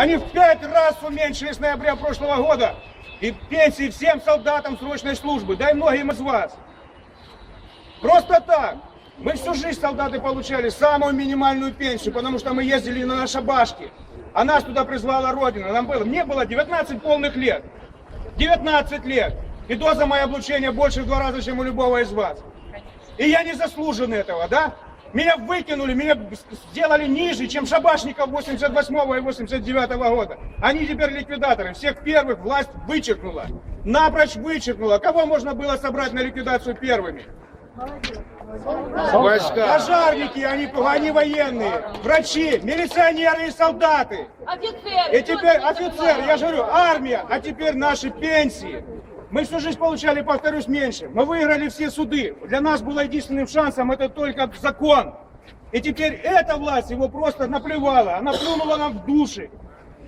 Они в пять раз уменьшили с ноября прошлого года и пенсии всем солдатам срочной службы, да и многим из вас. Просто так. Мы всю жизнь солдаты получали самую минимальную пенсию, потому что мы ездили на шабашки. А нас туда призвала Родина. Нам было, мне было 19 полных лет. 19 лет. И доза моего облучения больше в два раза, чем у любого из вас. И я не заслужен этого, да? Меня выкинули, меня сделали ниже, чем шабашников 88 и 89 года. Они теперь ликвидаторы. Всех первых власть вычеркнула. Напрочь вычеркнула. Кого можно было собрать на ликвидацию первыми? Пожарники, они, они военные, врачи, милиционеры и солдаты. Офицер! И теперь офицеры, я же говорю, армия, а теперь наши пенсии. Мы всю жизнь получали, повторюсь, меньше. Мы выиграли все суды. Для нас было единственным шансом это только закон. И теперь эта власть его просто наплевала. Она плюнула нам в души.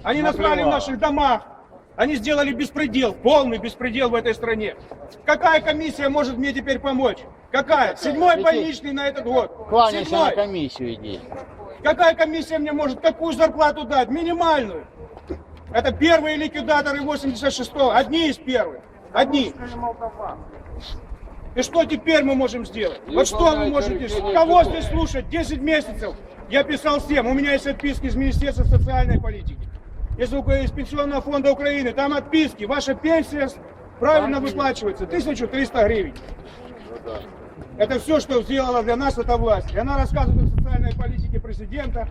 Они насрали в наших домах. Они сделали беспредел, полный беспредел в этой стране. Какая комиссия может мне теперь помочь? Какая? Седьмой больничный на этот год. Кланяйся на Седьмой. комиссию иди. Какая комиссия мне может какую зарплату дать? Минимальную. Это первые ликвидаторы 86-го. Одни из первых. Одни. И что теперь мы можем сделать? Вот что вы можете... Кого здесь слушать? 10 месяцев. Я писал всем. У меня есть отписки из Министерства социальной политики. Из, из Пенсионного фонда Украины. Там отписки. Ваша пенсия правильно выплачивается. 1300 гривен. Это все, что сделала для нас эта власть. И она рассказывает о социальной политике президента,